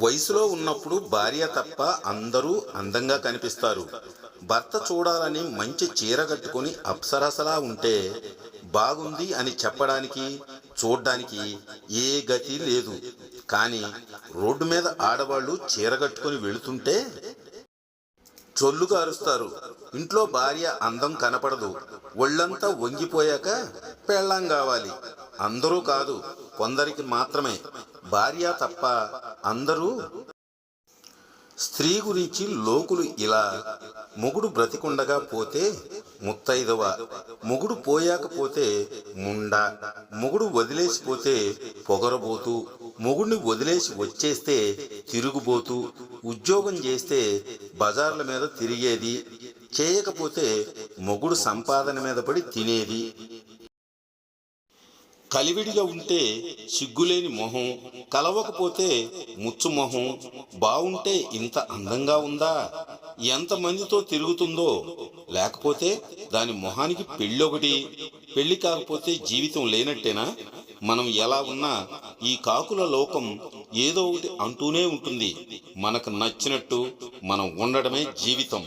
వయసులో ఉన్నప్పుడు భార్య తప్ప అందరూ అందంగా కనిపిస్తారు. భర్త చూడాలని మంచి చీర కట్టుకొని అప్సరసలా ఉంటే బాగుంది అని చెప్పడానికి చూడ్డానికి ఏ గతి లేదు. కానీ రోడ్డు మీద ఆడవాళ్ళు చీర కట్టుకొని వెళుతుంటే చొల్లుగా అరుస్తారు. ఇంట్లో భార్య అందం కనపడదు. ఒళ్ళంతా వంగిపోయాక పెళ్ళాం కావాలి. అందరూ కాదు కొందరికి మాత్రమే. భార్య తప్ప అందరూ స్త్రీ గురించి లోకులు ఇలా మొగుడు బ్రతికుండగా పోతే ముత్తైదవ మొగుడు పోయాకపోతే ముండ మొగుడు వదిలేసిపోతే పొగరబోతూ మొగుడిని వదిలేసి వచ్చేస్తే తిరుగుబోతూ ఉద్యోగం చేస్తే బజార్ల మీద తిరిగేది చేయకపోతే మొగుడు సంపాదన మీద పడి తినేది కలివిడిగా ఉంటే సిగ్గులేని మొహం కలవకపోతే ముచ్చు మొహం బావుంటే ఇంత అందంగా ఉందా? ఎంతమందితో తిరుగుతుందో? లేకపోతే దాని మొహానికి పెళ్ళొకటి పెళ్ళి కాకపోతే జీవితం లేనట్టేనా? మనం ఎలా ఉన్నా ఈ కాకుల లోకం ఏదో ఒకటి అంటూనే ఉంటుంది. మనకు నచ్చినట్టు మనం ఉండడమే జీవితం.